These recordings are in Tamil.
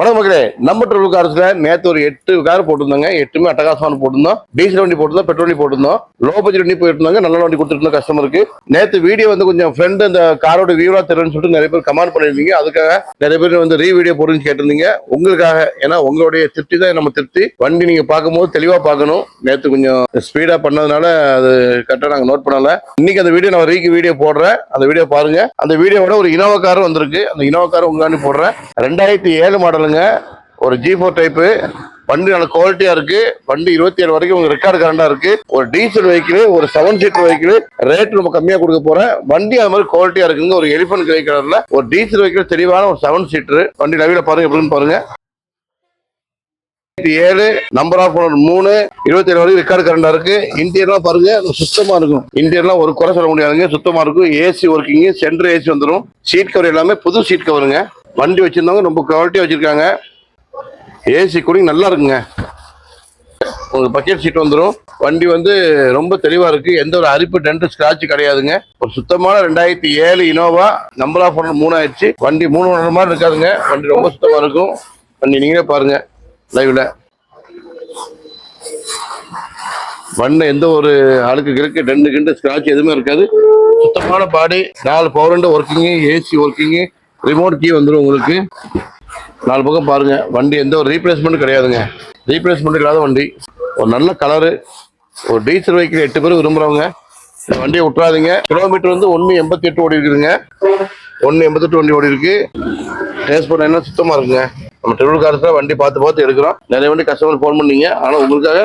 வணக்கம் மக்களே நம்ம ட்ரிபிள் கார்ஸ்ல நேத்து ஒரு எட்டு கார் போட்டிருந்தாங்க. எட்டுமே அட்டகாசமான போட்டிருந்தோம். டீசல் வண்டி போட்டிருந்தோம் பெட்ரோல் வண்டி போட்டிருந்தோம். லோ பட்ஜெட் வண்டி போயிருந்தாங்க நல்ல வண்டி கொடுத்துருந்தோம் கஸ்டமருக்கு நேத்து வீடியோ வந்து கொஞ்சம் ஃப்ரெண்ட் இந்த காரோட வியூவா தெரியும்னு சொல்லிட்டு நிறைய பேர் கமெண்ட் பண்ணிருந்தீங்க அதுக்காக நிறைய பேர் வந்து ரீ வீடியோ போடுன்னு கேட்டிருந்தீங்க. உங்களுக்காக ஏன்னா உங்களுடைய திருப்தி தான் நம்ம திருப்தி. வண்டி நீங்க பார்க்கும்போது தெளிவா பார்க்கணும். நேத்து கொஞ்சம் ஸ்பீடா பண்ணதுனால அது கரெக்டாக நாங்கள் நோட் பண்ணல. இன்னைக்கு அந்த வீடியோ நான் ரீக்கு வீடியோ போடுறேன். அந்த வீடியோ பாருங்க. அந்த வீடியோவோட ஒரு இனோவா காரும் வந்திருக்கு. அந்த இனோவா கார் உங்களுக்கு போடுறேன். ரெண்டாயிரத்தி ஏழு மாடலுங்க ஒரு ஜி ஃபோர் டைப்பு வண்டி நல்ல குவாலிட்டியா இருக்கு. வண்டி இருபத்தி ஏழு வரைக்கும் உங்களுக்கு ரெக்கார்டு கரண்டா இருக்கு. ஒரு டீசல் வெஹிக்கிள் ஒரு செவன் சீட்டர் வெஹிக்கிள் ரேட் ரொம்ப கம்மியா கொடுக்க போறேன். வண்டி அது மாதிரி குவாலிட்டியா இருக்குங்க. ஒரு எலிஃபன்ட் கிரே கலர்ல ஒரு டீசல் வெஹிக்கிள் தெளிவான ஒரு செவன் சீட்டர் வண்டி நவீன பாருங்க எப்படின்னு பாருங்க. ஏழு நம்பர் ஆஃப் ஓனர் மூணு இருபத்தி ஏழு வரைக்கும் ரெக்கார்டு கரண்டா இருக்கு. இன்டீரியர்லாம் பாருங்க சுத்தமா இருக்கும். இன்டீரியர்லாம் ஒரு குறை சொல்ல முடியாதுங்க. சுத்தமா இருக்கும். ஏசி ஒர்க்கிங் சென்டர் ஏசி வந்துடும் சீட் கவர் எல்லாமே புது சீட் கவருங்க வண்டி வச்சுருந்தவங்க ரொம்ப குவாலிட்டியாக வச்சுருக்காங்க. ஏசி கூலிங் நல்லா இருக்குங்க. உங்களுக்கு பக்கெட் சீட் வந்துடும் வண்டி வந்து ரொம்ப தெளிவாக இருக்குது எந்த ஒரு அரிப்பு டென்ட் ஸ்க்ராட்ச் கிடையாதுங்க. ஒரு சுத்தமான ரெண்டாயிரத்தி ஏழு இனோவா நம்பர் ஆஃப் ஓனர் மூணு ஆயிடுச்சு வண்டி மூணு ஓனர் மாதிரி இருக்காதுங்க. வண்டி ரொம்ப சுத்தமாக இருக்கும். வண்டி நீங்களே பாருங்கள் லைவில் வண்டி எந்த ஒரு அழுக்கு கிழக்கு டெண்டு கிண்டு ஸ்க்ராட்ச் எதுவுமே இருக்காது. சுத்தமான பாடி நாலு power working AC working remote key வந்துடும் உங்களுக்கு. நாலு பக்கம் பாருங்க. வண்டி எந்த ஒரு ரீப்ளேஸ்மெண்ட் கிடையாதுங்க. ரீப்ளேஸ்மெண்ட் இல்லாத வண்டி. ஒரு நல்ல கலரு ஒரு டீசல் வெஹிக்கிள் எட்டு பேர் விரும்புகிறவங்க இந்த வண்டியை விட்டுறாதீங்க. கிலோமீட்டர் வந்து ஒன்று எண்பத்தி எட்டு ஓடி இருக்குதுங்க. ஒன்று எண்பத்தெட்டு வண்டி ஓடி இருக்கு. டிரான்ஸ்போர்ட் என்ன சுத்தமாக இருக்குங்க. நம்ம ட்ரிபிள் வண்டி பார்த்து பார்த்து எடுக்கிறோம். நிறைய வண்டி கஸ்டமர் ஃபோன் பண்ணீங்க. ஆனால் உங்களுக்காக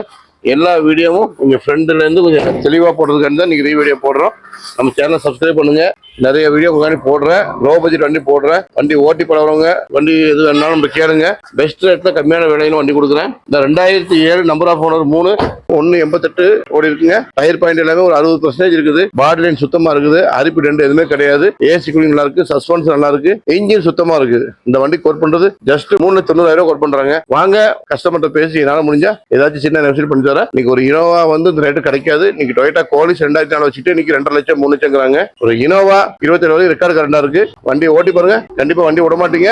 எல்லா வீடியோவும் உங்கள் ஃப்ரெண்டுலேருந்து கொஞ்சம் தெளிவாக போடுறதுக்காண்டி தான் நீங்கள் வீடியோ போடுறோம். நம்ம சேனலை சப்ஸ்கிரைப் பண்ணுங்கள் நிறைய வீடியோ உட்காந்து போடுறேன். லோ பட்ஜெட் வண்டி போடுறேன். வண்டி ஓட்டி பழகிறவங்க வண்டி எது வேணாலும் நம்ம கேளுங்க. பெஸ்ட் ரேட்ல கம்மியான விலையில வண்டி கொடுக்குறேன். இந்த ரெண்டாயிரத்தி ஏழு நம்பர் ஆஃப் ஓனர் மூணு ஒன்று எண்பத்தெட்டு ஓடி இருக்குங்க. டயர் பாயிண்ட் எல்லாமே ஒரு அறுபது பர்சன்டேஜ் இருக்குது. பாடி லைன் சுத்தமா இருக்குது. அரிப்பு ரெண்டு எதுவுமே கிடையாது. ஏசி கூலிங் நல்லா இருக்கு. சஸ்பென்ஸ் நல்லா இருக்கு. இன்ஜின் சுத்தமா இருக்கு. இந்த வண்டி கோட் பண்றது ஜஸ்ட் மூணு தொண்ணூறாயிரம் தொண்ணூறாயிரம் கோட் பண்றாங்க. வாங்க கஸ்டமர்கிட்ட பேசி என்னால் முடிஞ்சா ஏதாச்சும் சின்ன நெகோசியேட் பண்ணி தரேன். இன்னைக்கு ஒரு இனோவா வந்து இந்த ரேட்டு கிடைக்காது. இன்னைக்கு டொயோட்டா கோலிஸ் ரெண்டாயிரத்தி நாலு வச்சுட்டு இன்னைக்கு ரெண்டரை லட்சம் மூணு லட்சங்கிறாங்க. ஒரு இனோவா இருபத்தி ஏழு வரைக்கும் ரெக்கார்டு கரண்டா இருக்கு. வண்டி ஓட்டி பாருங்க. கண்டிப்பா வண்டி விட மாட்டீங்க.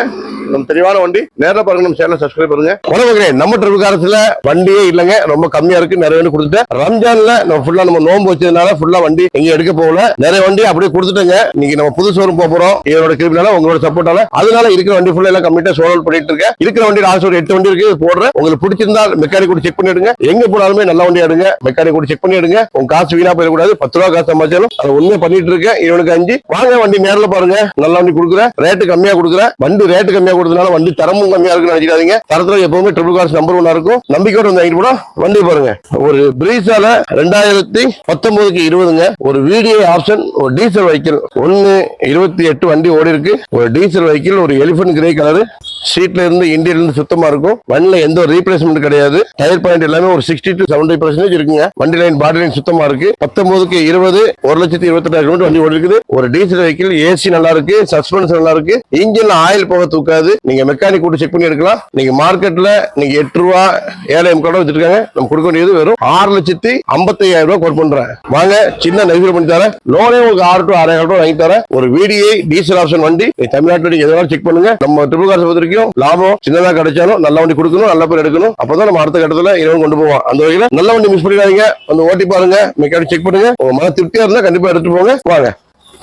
நம்ம தெளிவான வண்டி. நேரில் பாருங்க நம்ம சேனல் சப்ஸ்கிரைப் பண்ணுங்க. உணவுகளே நம்ம ட்ரிபிள் வண்டியே இல்லைங்க. ரொம்ப கம்மியா இருக்கு. நிறைய வண்டி கொடுத்துட்டேன். ரம்ஜான்ல நம்ம ஃபுல்லா நம்ம நோன்பு வச்சதுனால ஃபுல்லா வண்டி எங்க எடுக்க போகல. நிறைய வண்டி அப்படியே கொடுத்துட்டேங்க. இன்னைக்கு நம்ம புது ஷோரூம் போக போறோம். இதோட கிருப்பினால உங்களோட சப்போர்ட்டால அதனால இருக்கிற வண்டி ஃபுல்லா எல்லாம் கம்மிட்டா சோழல் பண்ணிட்டு இருக்கேன். இருக்கிற வண்டி லாஸ்ட் ஒரு எட்டு வண்டி இருக்கு. போடுறேன். உங்களுக்கு பிடிச்சிருந்தா மெக்கானிக் கூட செக் பண்ணிடுங்க. எங்க போனாலுமே நல்ல வண்டி எடுங்க. மெக்கானிக் கூட செக் பண்ணி எடுங்க உங்க காசு வீணா போயிடக்கூடாது. பத்து ரூபா காசு சம்பாதிச்சாலும் அதை உண்மையை பண்ணிட்டு இருக்கேன். இவனுக்கு அஞ்சு வாங்க வண்டி நேரில் பாருங்க. நல்ல வண்டி கொடுக்குறேன் ரேட்டு கம்மியா கொடுக்குறேன் வண்டி ரேட்டு கம்மியா கொடுத்தனால வண்டி தரமும் கம்மியா இருக்குன்னு நினைக்காதீங்க தரத்துல எப்பவுமே ட்ரிபிள் கார்ஸ் நம்பர் ஒன்னா இருக்கும். நம்பிக்கையோட வந்து வாங்கிட்டு போனா வண்டி பாருங்க. ஒரு பிரீசால ரெண்டாயிரத்தி பத்தொன்பதுக்கு இருபதுங்க. ஒரு வீடியோ ஆப்ஷன் ஒரு டீசல் வெஹிக்கிள் ஒன்னு இருபத்தி எட்டு வண்டி ஓடி இருக்கு. ஒரு டீசல் வெஹிக்கிள் ஒரு எலிபென்ட் கிரே கலர் சீட்ல இருந்து இந்தியில இருந்து சுத்தமா இருக்கும். வண்டில எந்த ஒரு ரீப்ளேஸ்மெண்ட் கிடையாது. டயர் பாயிண்ட் எல்லாமே ஒரு சிக்ஸ்டி டு செவன்டி பர்சன்டேஜ் இருக்குங்க. வண்டி லைன் பாடி லைன் சுத்தமா இருக்கு. பத்தொன்பதுக்கு இருபது ஒரு லட்சத்தி இருபத்தெட்டாயிரம் கிலோமீட்டர் வண்டி ஓடி இருக்குது. ஒரு டீசல் வெஹிக்கிள் ஏசி நல்லா இருக்கு சஸ்பென்ஸ் நல்லா இருக்கு. இன்ஜின்ல ஆயில் போக தூக்காது. நீங்க மெக்கானிக் கூட செக் பண்ணி எடுக்கலாம். நீங்க மார்க்கெட்ல நீங்க எட்டு ரூபா ஏழாயிரம் கடை வச்சிருக்காங்க. நம்ம கொடுக்க வேண்டியது வெறும் ஆறு லட்சத்தி ஐம்பத்தையாயிரம் ரூபாய் கோட் பண்றேன் வாங்க சின்ன நெகிழ் பண்ணி தரேன். லோனே உங்களுக்கு ஆறு டு ஆறாயிரம் ரூபாய் வாங்கி தரேன். ஒரு வீடியை டீசல் ஆப்ஷன் வண்டி தமிழ்நாட்டில் நீங்க எதனாலும் செக் பண்ணுங்க. நம்ம ட்ரிபிள் காசு பொறுத்த வரைக்கும் லாபம் சின்னதாக கிடைச்சாலும் நல்ல வண்டி கொடுக்கணும் நல்ல பேர் எடுக்கணும். அப்பதான் நம்ம அடுத்த கட்டத்துல இரவு கொண்டு போவோம் அந்த வகையில நல்ல வண்டி மிஸ் பண்ணிடாதீங்க. வந்து ஓட்டி பாருங்க. மெக்கானிக் செக் பண்ணுங்க. உங்க மன திருப்தியா இருந்தா கண்டிப்பா எடுத்துட்டு போங்க. வாங்க.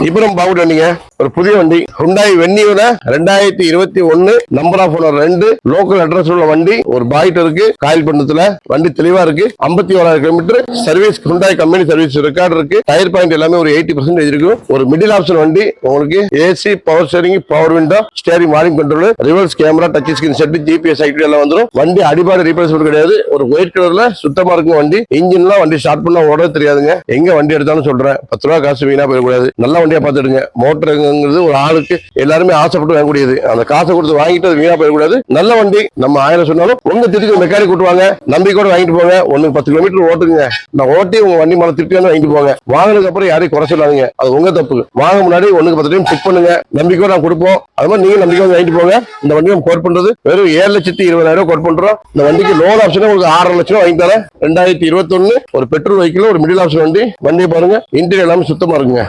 இப்ப நம்ம பாவுட் வண்டிங்க ஒரு புதிய வண்டி. ஹுண்டாய் வென்னியோட ரெண்டாயிரத்தி இருபத்தி ஒன்னு நம்பர் ஆஃப் ஓனர் ரெண்டு லோக்கல் அட்ரஸ் உள்ள வண்டி. ஒரு பாய்ட் இருக்கு காயில் பண்ணத்துல வண்டி தெளிவா இருக்கு. ஐம்பத்தி ஓராயிரம் kilometre service Hyundai company service record இருக்கு. டயர் பாயிண்ட் எல்லாமே ஒரு எயிட்டி பர்சன்டேஜ் இருக்கும் ஒரு மிடில் ஆப்ஷன் வண்டி. உங்களுக்கு AC power steering power window steering wheel control reverse camera touch screen set GPS ID எல்லாம் வந்துடும் வண்டி அடிபாடு ரீப்ளேஸ்மெண்ட் கிடையாது. ஒரு ஒயிட் கலர்ல சுத்தமா இருக்கும் வண்டி. இன்ஜின்லாம் வண்டி ஸ்டார்ட் பண்ணா ஓடவே தெரியாதுங்க. எங்க வண்டி எடுத்தாலும் சொல்றேன். பத்து ரூபா காசு வீணா போயிடக்கூடாது. நல்ல வண்டியா பார்த்துடுங்க. மோட்டருங்கிறது ஒரு ஆளுக்கு எல்லாருமே ஆசைப்பட்டு வாங்கக்கூடியது. அந்த காசை கொடுத்து வாங்கிட்டு அது வீணா போயிடக்கூடாது. நல்ல வண்டி. நம்ம ஆயிரம் சொன்னாலும் உங்க திருப்பி மெக்கானிக் கூட்டுவாங்க நம்பிக்கையோட வாங்கிட்டு போங்க. ஒன்னு பத்து கிலோமீட்டர் ஓட்டுங்க நான் ஓட்டி உங்க வண்டி மேல திருப்பி வந்து வாங்கிட்டு போங்க. வாங்கினதுக்கு அப்புறம் யாரையும் குறை சொல்லாதீங்க. அது உங்க தப்பு. வாங்க முன்னாடி ஒண்ணுக்கு பத்து டைம் செக் பண்ணுங்க. நம்பிக்கையோட நான் கொடுப்போம். அது மாதிரி நீங்க நம்பிக்கை வாங்கிட்டு போங்க. இந்த வண்டியை நம்ம கோட் பண்றது வெறும் ஏழு லட்சத்தி இருபதாயிரம் கோட் பண்றோம். இந்த வண்டிக்கு லோன் ஆப்ஷன் உங்களுக்கு ஆறரை லட்சம் ரூபாய் வாங்கி தரேன். ரெண்டாயிரத்தி இருபத்தொன்னு ஒரு பெட்ரோல் வெஹிக்கிள் ஒரு மிடில் ஆப்ஷன் வண்டி. வண்டியை பாருங்க. இன்டீரியர் எல்லாமே சுத்தமா இருக்குங்க.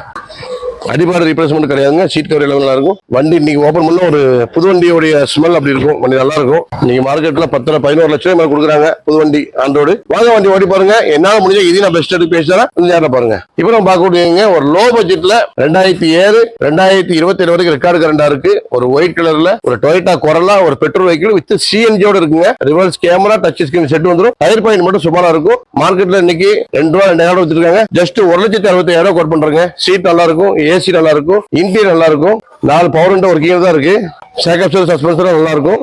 அடிபாடு ரீப்ளேஸ்மெண்ட் கிடையாதுங்க. சீட் கவர் எல்லாமே நல்லா இருக்கும். வண்டி இன்னைக்கு ஓப்பன் பண்ண ஒரு புது வண்டியோடைய ஸ்மெல் அப்படி இருக்கும். வண்டி நல்லா இருக்கும். நீங்க மார்க்கெட்ல பத்தரை பதினோரு லட்சம் மேல கொடுக்குறாங்க. புது வண்டி ஆண்டோடு வாங்க வண்டி ஓடி பாருங்க. என்னால முடிஞ்ச இதையும் நான் பெஸ்ட் எடுத்து பேசுறேன் கொஞ்சம் நேரம் பாருங்க. இப்போ நம்ம பார்க்கக்கூடியவங்க ஒரு லோ பட்ஜெட்ல ரெண்டாயிரத்தி ஏழு ரெண்டாயிரத்தி இருபத்தி ஏழு வரைக்கும் ரெக்கார்டு கரண்டா இருக்கு. ஒரு ஒயிட் கலர்ல ஒரு டொயட்டா கொரலா ஒரு பெட்ரோல் வெஹிக்கிள் வித் சிஎன்ஜியோட இருக்குங்க. Reverse camera touch screen set வந்துடும் டயர் பாயிண்ட் மட்டும் சுமாரா இருக்கும். மார்க்கெட்ல இன்னைக்கு ரெண்டு ரூபா ரெண்டாயிரம் வச்சிருக்காங்க ஜஸ்ட் ஒரு லட்சத்தி அறுபத்தி ரூபா கோட் பண்றாங்க. சீட் நல்லா இருக்கும். ஏசி நல்லா இருக்கும் இன்டீரியர் நல்லா இருக்கும் நாலு பவர் விண்டோ ஒர்க்கிங் தான் இருக்கு. சேக்கப் சஸ்பென்சரும் நல்லா இருக்கும்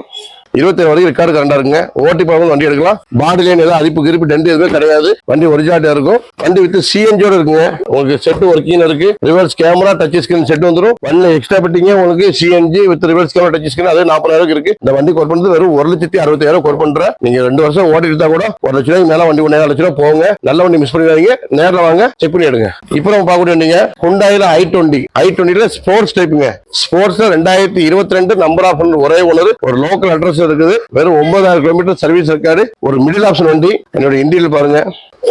இருபத்தி ஏழு வரைக்கும் ரெக்கார்டு கரண்டா இருக்குங்க. ஓட்டி போகும்போது வண்டி எடுக்கலாம். பாடி ஏதாவது அரிப்பு கிரிப்பு டென்ட் எதுவுமே கிடையாது. வண்டி ஒரிஜினாலிட்டியா இருக்கும். வண்டி வித் சிஎன்ஜியோட இருக்குங்க. உங்களுக்கு செட் ஒர்க்கிங் இருக்கு. Reverse camera touch screen set வந்துடும் வண்டி எக்ஸ்ட்ரா பெட்டிங்க உங்களுக்கு CNG with reverse camera touch screen அது நாற்பதாயிரம் இருக்கு. இந்த வண்டி கோட் பண்ணுறது வெறும் ஒரு லட்சத்தி அறுபத்தாயிரம் கோட் பண்றேன் நீங்க ரெண்டு வருஷம் ஓட்டி இருந்தா கூட ஒரு லட்ச ரூபாய்க்கு மேல வண்டி ஒன்னே லட்ச ரூபா போங்க. நல்ல வண்டி மிஸ் பண்ணிடாதீங்க. நேரில் வாங்க செக் பண்ணி எடுங்க. இப்போ நம்ம பார்க்க வேண்டிய ஹுண்டாயில ஐ டுவெண்ட்டி ஐ டுவெண்ட்டில ஸ்போர்ட்ஸ் டைப்புங்க ஸ்போர்ட்ஸ்ல ரெண்டாயிரத்தி இருபத்தி ரெண்டு நம்பர் ஆஃப் ஒரே ஒன்று ஒரு லோக்கல் அட்ரஸ் இருக்குது. வெறும் ஒன்பதாயிரம் கிலோமீட்டர் சர்வீஸ் இருக்காரு. ஒரு மிடில் ஆப்ஷன் வண்டி. என்னோட இந்தியில் பாருங்க.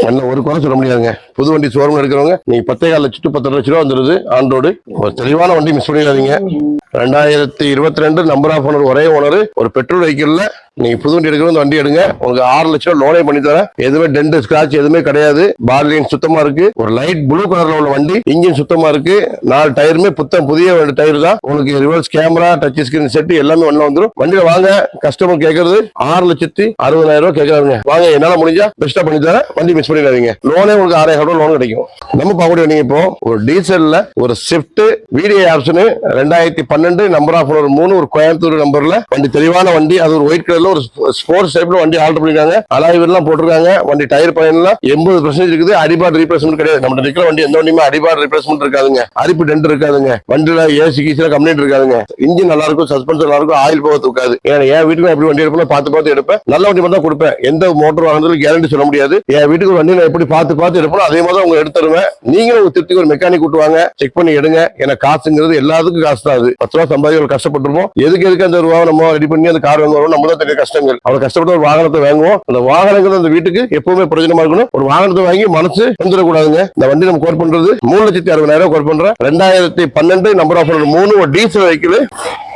நல்ல ஒரு குறை சொல்ல முடியாதுங்க. புது வண்டி ஷோரூம் எடுக்கிறவங்க நீங்க பத்தே கால லட்சத்து பத்து லட்ச ரூபா வந்துருது ஆண்டோடு ஒரு தெளிவான வண்டி மிஸ் பண்ணிடாதீங்க. ரெண்டாயிரத்தி இருபத்தி ரெண்டு நம்பர் ஆஃப் ஓனர் ஒரே ஓனர் ஒரு பெட்ரோல் வெஹிக்கிள்ல நீங்க புது வண்டி எடுக்கணும் வண்டி எடுங்க. உங்களுக்கு ஆறு லட்சம் ரூபா லோனே பண்ணி தரேன். எதுவுமே டென்ட் ஸ்கிராச் எதுவுமே கிடையாது. பாடி சுத்தமா இருக்கு. ஒரு லைட் ப்ளூ கலர்ல உள்ள வண்டி. இன்ஜின் சுத்தமா இருக்கு. நாலு டயருமே புத்தம் புதிய டயர் தான். உங்களுக்கு reverse camera touch screen set எல்லாமே ஒண்ணு வந்துடும் வண்டியில வாங்க. கஸ்டமர் கேட்கறது ஆறு லட்சத்தி அறுபதாயிரம் ரூபாய் கேட்கறாங்க வாங்க என்னால முடிஞ்சா பெஸ்டா பண்ணி தரேன். வண்டி மிஸ் பண்ணிடாதீங்க. லோனே உங்களுக்கு ஆறாயிரம் ரூபாய் லோன் கிடைக்கும். நம்ம பார்க்கக்கூடிய வண்டிங்க இப்போ ஒரு டீசல்ல ஒரு ஸ்விஃப்ட் வீடியோ ஆப்ஷனு ரெண்டாயிரத்தி பன்னெண்டு நம்பர் ஆஃப் ஒரு மூணு ஒரு கோயம்புத்தூர் நம்பர்ல வண்டி தெளிவான வண்டி. அது ஒரு ஒயிட் கலர்ல ஒரு ஸ்போர்ட்ஸ் டைப்ல வண்டி ஆல்டர் பண்ணிருக்காங்க. அலாய்வர் எல்லாம் போட்டிருக்காங்க. வண்டி டயர் பயன்லாம் எண்பது பர்சன்டேஜ் இருக்குது. அடிபாடு ரீப்ளேஸ்மெண்ட் கிடையாது. நம்ம இருக்கிற வண்டி எந்த வண்டியுமே அடிபாடு ரீப்ளேஸ்மெண்ட் இருக்காதுங்க. அரிப்பு டென்ட் இருக்காதுங்க. வண்டியில ஏசி கீசில கம்ப்ளைண்ட் இருக்காதுங்க. இன்ஜின் நல்லா இருக்கும் சஸ்பென்ஸ் நல்லா இருக்கும் ஆயில் போக தூக்காது. ஏன்னா என் வீட்டுக்கு எப்படி வண்டி எடுப்பேன் பார்த்து பார்த்து எடுப்பேன். நல்ல வண்டி மட்டும் தான் கொடுப்பேன். எந்த மோட்டர் வாங்கினாலும் கேரண்டி சொல்ல முடியாது. என் வீட்டுக்கு வண்டி நான் எப்படி பார்த்து பார்த்து எடுப்பேன் அதே மாதிரி தான் எடுத்துருவேன் எடுத்து தருவேன். நீங்களும் உங்க திருப்திக்கு ஒரு மெக்கானிக் கூட்டுவாங்க செக் பண்ணி எடுங்க. ஏன்னா காசுங்கிறது எல்லாத்துக்கும் காசு தான் அது. பத்து ரூபா சம்பாதிக்க கஷ்டப்பட்டுருப்போம். எதுக்கு எதுக்கு அந்த ரூபா நம்ம ரெடி பண்ணி அந்த கார் வாங்குவோம் நம்ம தான் கஷ்டங்கள். அவ்வளவு கஷ்டப்பட்டு ஒரு வாகனத்தை வாங்குவோம். அந்த வாகனங்கள் அந்த வீட்டுக்கு எப்பவுமே பிரயோஜனமா இருக்கணும். ஒரு வாகனத்தை வாங்கி மனசு வந்துடக்கூடாதுங்க. இந்த வண்டி நம்ம கோர் பண்றது மூணு லட்சத்தி அறுபதாயிரம் கோட் பண்றேன். ரெண்டாயிரத்தி பன்னெண்டு நம்பர் ஆஃப் மூணு ஒரு டீசல் வெஹிக்கிள்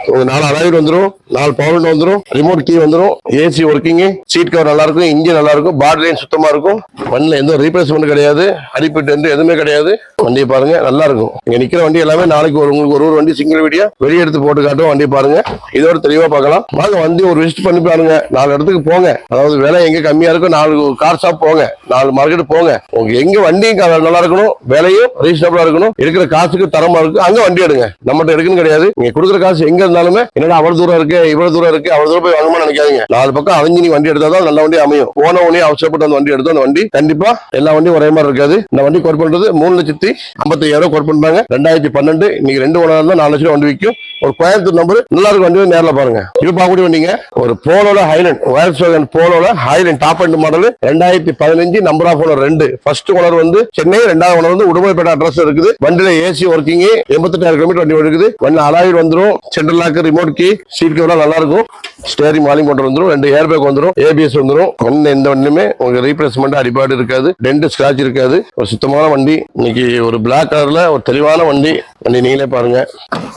உங்க நாலு அலாய்வர் வந்துடும் நாலு பவர் வந்துரும் ரிமோட் கீ வந்துரும் ஏசி ஒர்க்கிங் சீட் கவர் நல்லா இருக்கும் இன்ஜின் நல்லா இருக்கும் பாடி லைன் சுத்தமா இருக்கும் வண்டியில எந்த ரீப்ளேஸ்மெண்ட் கிடையாது அடிப்பிட்டு எந்த எதுவுமே கிடையாது. வண்டியை பாருங்க நல்லா இருக்கும் இங்க நிக்கிற வண்டி எல்லாமே நாளைக்கு ஒரு உங்களுக்கு ஒரு ஒரு வண்டி சிங்கிள் வீடியோ வெளியே எடுத்து போட்டு காட்டும் வண்டி பாருங்க. இதோட தெளிவா பார்க்கலாம். வாங்க வண்டி ஒரு விசிட் பண்ணி பாருங்க. நாலு இடத்துக்கு போங்க. அதாவது விலை எங்க கம்மியா இருக்கோ நாலு கார் ஷாப் போங்க. நாலு மார்க்கெட் போங்க. உங்களுக்கு எங்க வண்டியும் நல்லா இருக்கணும் விலையும் ரீசனபிளா இருக்கணும். இருக்கிற காசுக்கு தரமா இருக்கு. அங்க வண்டி எடுங்க. நம்மகிட்ட எடுக்கணும் கிடையாது. நீங்க கொடுக்குற காசு எங்க இருந்தாலுமே என்னடா அவ்வளவு தூரம் இருக்கு இவ்வளவு தூரம் இருக்கு அவ்வளவு தூரம் போய் வாங்கணும்னு நினைக்காதீங்க. நாலு பக்கம் அவஞ்சி நீ வண்டி எடுத்தாதான் நல்ல வண்டி அமையும். போன உடனே அவசரப்பட்டு அந்த வண்டி எடுத்தோம் அந்த வண்டி கண்டிப்பா எல்லா வண்டியும் ஒரே மாதிரி இருக்காது. இந்த வண்டி கோட் பண்றது மூணு லட்சத்தி ஐம்பத்தி ஐயாயிரம் கோட் பண்றாங்க. ரெண்டாயிரத்தி பன்னெண்டு இன்னைக்கு ரெண்டு ஓனர் தான் நாலு லட்சம் வண்டி விற்கும் ஒரு கோயம்புத்தூர் நம்பர் நல்லா இருக்கும் வண்டி நேரில் பாருங்க. இப்போ பார்க்கக்கூடிய வண்டிங்க. ஒரு போலோட ஹைலண்ட் வேல்ஸ் வேகன் போலோட ஹைலண்ட் டாப் அண்ட் மாடல் ரெண்டாயிரத்தி பதினஞ்சு நம்பர் ஆஃப் ஓனர் ரெண்டு. ஃபர்ஸ்ட் ஓனர் வந்து சென்னை ரெண்டாவது ஓனர் வந்து உடுமலைப்பேட்டை அட்ரஸ் இருக்குது. வண்டியில ஏசி ஒர்க்கிங் எண்பத்தெட்டாயிரம் கிலோமீட்டர் வண்டி இருக்குது வண்டி அலாயில் வந்துடும் central lock remote key seat கவர்லாம் நல்லா இருக்கும் ஸ்டேரிங் வாலிங் கொண்டு வந்துடும் ரெண்டு ஏர் பேக் வந்துடும் ஏபிஎஸ் வந்துடும் ஒன்று எந்த வண்டியுமே உங்களுக்கு ரீப்ளேஸ்மெண்ட் அடிபாடு இருக்காது. டென்ட் ஸ்கிராச் இருக்காது. ஒரு சுத்தமான வண்டி. இன்னைக்கு ஒரு பிளாக் கலர்ல ஒரு தெளிவான வண்டி. வண்டி நீங்களே பாருங்க.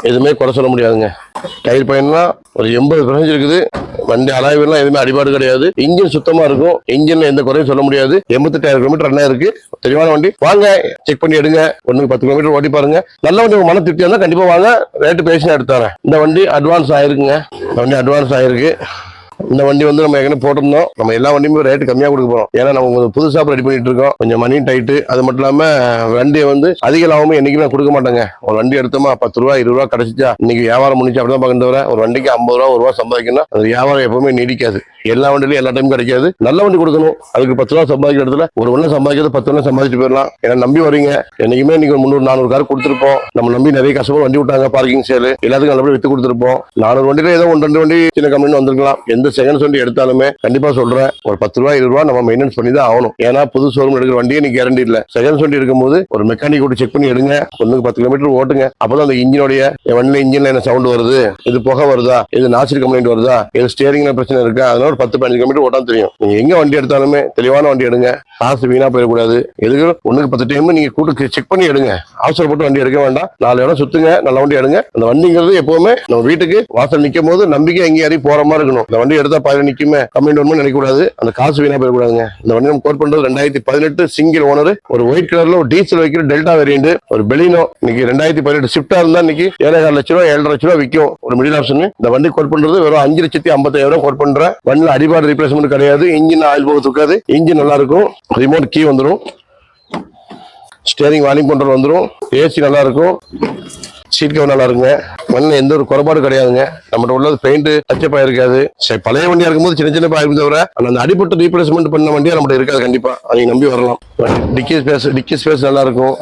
எதுவுமே குறை சொல்ல முடியாதுங்க. டயர் பயன்னா ஒரு எண்பது பர்சன்ட் இருக்குது. வண்டி அலாய்வெல்லாம் எதுவுமே அடிபாடு கிடையாது. இன்ஜின் சுத்தமா இருக்கும். இன்ஜின்ல எந்த குறையும் சொல்ல முடியாது. எண்பத்தெட்டாயிரம் கிலோமீட்டர் ரன் இருக்கு. தெளிவான வண்டி. வாங்க செக் பண்ணி எடுங்க. ஒண்ணுக்கு பத்து கிலோமீட்டர் ஓட்டி பாருங்க. நல்ல வண்டி உங்க மன திருப்தியா இருந்தா கண்டிப்பா வாங்க. ரேட்டு பேசி எடுத்தாரேன் இந்த வண்டி அட்வான்ஸ் ஆயிருக்குங்க. இந்த வண்டி அட்வான்ஸ் ஆயிருக்கு. இந்த வண்டி வந்து நம்ம ஏற்கனவே போட்டிருந்தோம். நம்ம எல்லா வண்டியுமே ரேட்டு கம்மியாக கொடுக்க போறோம். ஏன்னா நம்ம கொஞ்சம் புதுசாக ரெடி பண்ணிட்டு இருக்கோம். கொஞ்சம் மணி டைட்டு அது மட்டும் இல்லாமல் வண்டியை வந்து அதிக லாபமும் என்றைக்குமே கொடுக்க மாட்டாங்க. ஒரு வண்டி எடுத்தோமா பத்து ரூபா இருபது ரூபா கிடைச்சிச்சா இன்னைக்கு வியாபாரம் முடிஞ்சு அப்படி தான் பார்க்க தவிர ஒரு வண்டிக்கு ஐம்பது ரூபா ஒரு ரூபா சம்பாதிக்கணும் அது வியாபாரம் எப்பவுமே நீடிக்காது. எல்லா வண்டியிலும் எல்லா டைமும் கிடைக்காது. நல்ல வண்டி கொடுக்கணும். அதுக்கு பத்து ரூபா சம்பாதிக்கிற இடத்துல ஒரு ஒன்றும் சம்பாதிக்கிறது பத்து ஒண்ணு சம்பாதிச்சு போயிடலாம். ஏன்னா நம்பி வரீங்க என்னைக்குமே இன்னைக்கு முந்நூறு நானூறு கார் கொடுத்துருப்போம். நம்ம நம்பி நிறைய கஸ்டமர் வண்டி விட்டாங்க பார்க்கிங் சேல் எல்லாத்துக்கும் நல்லபடியாக வித்து கொடுத்துருப்போம். நானூறு வண்டியில ஏதோ ஒன்று ரெண்டு வண்டி சின்ன கம்பெனி வந்திருக்கலாம். எந்த எந்த செகண்ட்ஸ் வண்டி எடுத்தாலுமே கண்டிப்பா சொல்றேன். ஒரு பத்து ரூபா இருபது ரூபா நம்ம மெயின்டென்ஸ் பண்ணி தான் ஆகணும். ஏன்னா புது ஷோரூம் எடுக்கிற வண்டியே நீ கேரண்டி இல்ல. செகண்ட்ஸ் வண்டி எடுக்கும்போது ஒரு மெக்கானிக் கூட செக் பண்ணி எடுங்க. ஒண்ணுக்கு பத்து கிலோமீட்டர் ஓட்டுங்க. அப்பதான் அந்த இன்ஜினுடைய வண்டியில இன்ஜின்ல என்ன சவுண்ட் வருது? இது புகை வருதா? இது நாசில் கம்ப்ளைண்ட் வருதா? இது ஸ்டேரிங்ல பிரச்சனை இருக்கா? அதனால ஒரு பத்து பதினஞ்சு கிலோமீட்டர் ஓட்டா தெரியும். நீங்க எங்க வண்டி எடுத்தாலுமே தெளிவான வண்டி எடுங்க. காசு வீணா போயிடக்கூடாது. எதுக்கு? ஒண்ணுக்கு பத்து டைம் நீங்க கூட்டு செக் பண்ணி எடுங்க. அவசரப்பட்டு வண்டி எடுக்க வேண்டாம். நாலு இடம் சுத்துங்க. நல்ல வண்டி எடுங்க. அந்த வண்டிங்கிறது எப்பவுமே நம்ம வீட்டுக்கு வாசல் நிக்கும் போது நம்பிக்கை எங்கேயும் போற மாதிரி இருக்கணும். இந்த வண்டி எடுத்தா பாதி நிக்குமே? கம்ப்ளைண்ட் வரும்னு நினைக்க கூடாது அந்த காசு வீணா போயிடக்கூடாதுங்க. இந்த வண்டி நம்ம கோட் பண்றது ரெண்டாயிரத்தி பதினெட்டு சிங்கிள் ஓனர் ஒரு ஒயிட் கலர்ல ஒரு டீசல் வைக்கிற டெல்டா வேரியண்ட் ஒரு பெலினோ இன்னைக்கு ரெண்டாயிரத்தி பதினெட்டு ஷிஃப்டா இருந்தா இன்னைக்கு ஏழாயிரம் லட்ச ரூபா ஏழரை லட்ச ரூபா விற்கும் ஒரு மிடில் ஆப்ஷன் இந்த வண்டி கோட் பண்றது வெறும் அஞ்சு லட்சத்தி ஐம்பத்தாயிரம் கோட் பண்ற வண்டியில் அடிபாடு ரீப்ளேஸ்மெண்ட் கிடையாது. இன்ஜின் ஆயில் போக தூக்காது. இன்ஜின் நல்லா இருக்கும். ரிமோட் கீ வந்துடும் ஸ்டேரிங் வாலிங் கண்ட்ரோல் வந்துடும் ஏசி நல்லா இருக்கும். சீட் கவர் நல்லா இருக்குங்க. மண்ணில் எந்த ஒரு குறைபாடு கிடையாதுங்க. நம்மகிட்ட உள்ளது பெயிண்ட் டச்சப் ஆயிருக்காது சரி பழைய வண்டியா இருக்கும்போது சின்ன சின்ன பாயிருக்கும் தவிர ஆனா அந்த அடிப்பட்டு ரீப்ளேஸ்மெண்ட் பண்ண வண்டியா நம்மகிட்ட இருக்காது கண்டிப்பா. அதை நம்பி வரலாம். டிக்கி ஸ்பேஸ் டிக்கி ஸ்பேஸ் நல்லா இருக்கும்.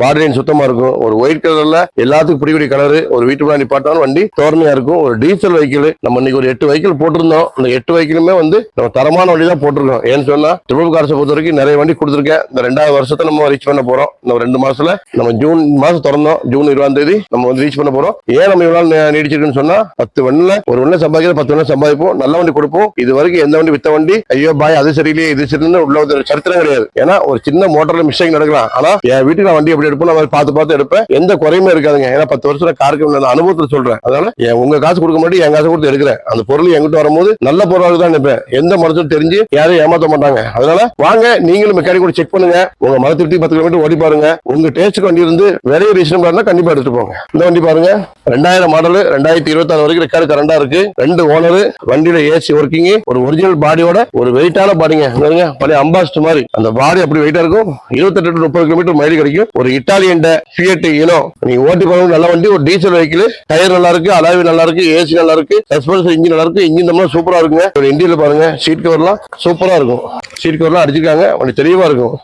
பாடி லைன் சுத்தமா இருக்கும். ஒரு ஒயிட் கலர்ல எல்லாத்துக்கும் பிடிக்கூடிய கலர் ஒரு வீட்டு முன்னாடி பாட்டாலும் வண்டி தோரணையா இருக்கும். ஒரு டீசல் வெஹிக்கிள் நம்ம இன்னைக்கு ஒரு எட்டு வெஹிக்கிள் போட்டிருந்தோம். அந்த எட்டு வெஹிக்கிளுமே வந்து நம்ம தரமான வண்டி தான் போட்டிருக்கோம். ஏன்னு சொன்னா ட்ரிபிள் கார்ஸை பொறுத்த வரைக்கும் நிறைய வண்டி கொடுத்துருக்கேன். இந்த ரெண்டாவது வருஷத்தை நம்ம ரீச் பண்ண போறோம். இந்த ரெண்டு மாசத்துல நம்ம ஜூன் மாசம் திறந்தோம். ஜூன் இருபதாம் தேதி நம்ம வந்து ரீச் பண்ண போறோம். ஏன் நம்ம இவ்வளவு நீடிச்சிருக்குன்னு சொன்னா பத்து வண்டில ஒரு வண்டி சம்பாதிக்கிற பத்து வண்டி சம்பாதிப்போம். நல்ல வண்டி கொடுப்போம். இது வரைக்கும் எந்த வண்டி வித்த வண்டி ஐயோ பாய் அது சரியில்லையே இது சரியில்லைன்னு உள்ள ஒரு சரித்திரம் கிடையாது. ஏன்னா ஒரு சின்ன மோட்டர்ல மிஸ்டேக் நடக்கலாம். ஆனா என் வீட்டுக்கு நான் வண்டி எப்படி எடுப்போம் நம்ம பார்த்து பார்த்து எடுப்பேன். எந்த குறையுமே இருக்காதுங்க. ஏன்னா பத்து வருஷம் காருக்கு நான் அனுபவத்துல சொல்றேன். அதனால என் உங்க காசு கொடுக்க மாட்டேன் என் காசு கொடுத்து எடுக்கிறேன் அந்த பொருள் எங்கிட்ட வரும்போது நல்ல பொருளாக தான் நினைப்பேன். எந்த மரத்தும் தெரிஞ்சு யாரையும் ஏமாத்த மாட்டாங்க. அதனால வாங்க நீங்களும் மெக்கானிக் கூட செக் பண்ணுங்க. உங்க மரத்தை பத்து கிலோமீட்டர் ஓடி பாருங்க. உங்க டேஸ்ட்டுக்கு வண்டி இருந்து விலையை ரீசனபிளா இருந்தா கண்டிப்பா எடுத்துட்டு போங்க. இந்த வண்டி பாருங்க. ரெண்டாயிரம் மாடல் ரெண்டாயிரத்தி இருபத்தி ஆறு வரைக்கும் ரெக்கார்டு கரண்டா இருக்கு. ரெண்டு ஓனர் வண்டியில ஏசி ஒர்க்கிங் ஒரு ஒரிஜினல் பாடியோட ஒரு வெயிட்டான பாடிங்க பாருங்க பழைய அம்பாஸ்ட் மாதிரி. அந்த பாடி அப்படி வெயிட்டா இருக்கும்? இருபத்தெட்டு to முப்பது கிலோமீட்டர் மைல் கிடைக்கும். ஒரு இட்டாலியன் ஃபியட் இனோ நீங்க ஓட்டி போறது நல்ல வண்டி ஒரு டீசல் வெஹிக்கிள் டயர் நல்லா இருக்கு அலாவி நல்லா இருக்கு ஏசி நல்லா இருக்கு சஸ்பென்சர் இன்ஜின் நல்லா இருக்கு இன்ஜின் தம்லாம் சூப்பரா இருக்குங்க. ஒரு இன்டீரியர் பாருங்க சீட் கவர்லாம் சூப்பரா இருக்கும். சீட் கவர்லாம் அடிச்சிருக்காங்க வண்டி தெளிவா இருக்கும்.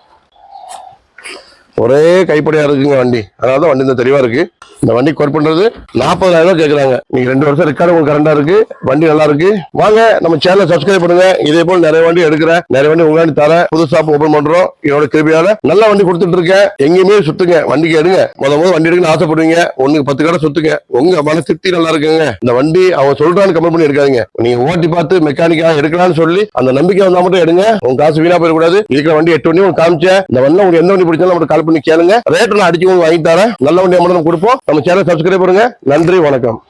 ஒரே கைப்படையா இருக்குங்க வண்டி. அதனால தான் வண்டி இந்த தெளிவா இருக்கு. இந்த வண்டி கோட் பண்றது நாற்பதாயிரம் ரூபாய் கேட்கறாங்க நீங்க ரெண்டு வருஷம் ரெக்கார்டு உங்களுக்கு கரண்டா இருக்கு. வண்டி நல்லா இருக்கு. வாங்க நம்ம சேனலை சப்ஸ்கிரைப் பண்ணுங்க. இதே போல் நிறைய வண்டி எடுக்கிறேன் நிறைய வண்டி உங்களாண்டி தர புது ஷாப் ஓபன் பண்றோம். என்னோட கிருபியால நல்ல வண்டி கொடுத்துட்டு இருக்கேன் எங்கேயுமே சுத்துங்க. வண்டிக்கு எடுங்க. முத முத வண்டி எடுக்கணும்னு ஆசைப்படுவீங்க. ஒண்ணுக்கு பத்து கடை சுத்துங்க. உங்க மன திருப்தி நல்லா இருக்குங்க. இந்த வண்டி அவன் சொல்றான்னு கமெண்ட் பண்ணி எடுக்காதீங்க. நீங்க ஓட்டி பார்த்து மெக்கானிக்கா எடுக்கலாம்னு சொல்லி அந்த நம்பிக்கை வந்தா மட்டும் எடுங்க. உங்க காசு வீணா போயிடக்கூடாது. இருக்கிற வண்டி எட்டு வண்டி உங்களுக்கு காமிச்சேன். இந்த வண்டி உங்களுக்கு எந்த வண்டி பிடிச்சாலும் நம்மளுக்கு கால் பண்ணி கேளுங்க. ரேட் நான் அடிச்சு வாங்கி தரேன். நல்ல வண்டி மட்டும் கொடுப்போம். நம்ம சேனல் சப்ஸ்கிரைப் பண்ணுங்க. நன்றி வணக்கம்.